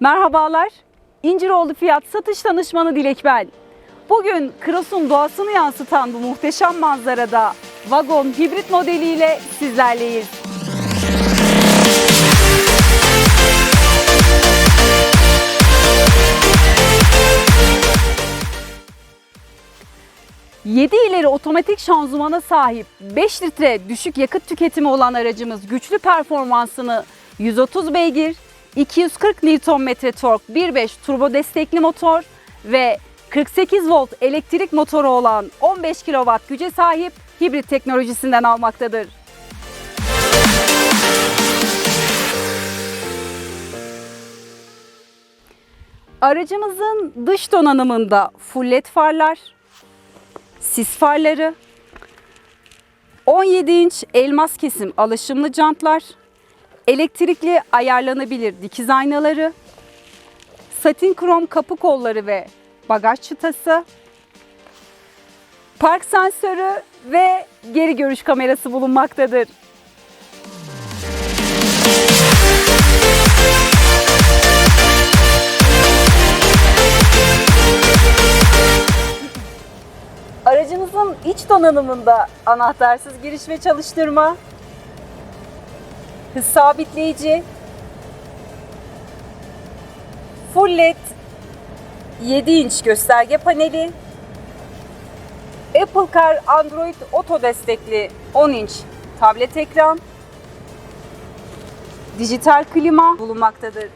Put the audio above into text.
Merhabalar. İnciroğlu Fiyat Satış Danışmanı Dilek ben. Bugün Kros'un doğasını yansıtan bu muhteşem manzarada vagon hibrit modeliyle sizlerleyiz. Yedi ileri otomatik şanzımana sahip 5 litre düşük yakıt tüketimi olan aracımız güçlü performansını 130 beygir, 240 Nm tork 1.5 turbo destekli motor ve 48 volt elektrik motoru olan 15 kW güce sahip hibrit teknolojisinden almaktadır. Aracımızın dış donanımında full led farlar, sis farları, 17 inç elmas kesim alaşımlı jantlar, elektrikli ayarlanabilir dikiz aynaları, satin krom kapı kolları ve bagaj çıtası, park sensörü ve geri görüş kamerası bulunmaktadır. Aracımızın iç donanımında anahtarsız giriş ve çalıştırma, hız sabitleyici, full led 7 inç gösterge paneli, Apple Car Android Auto destekli 10 inç tablet ekran, dijital klima bulunmaktadır.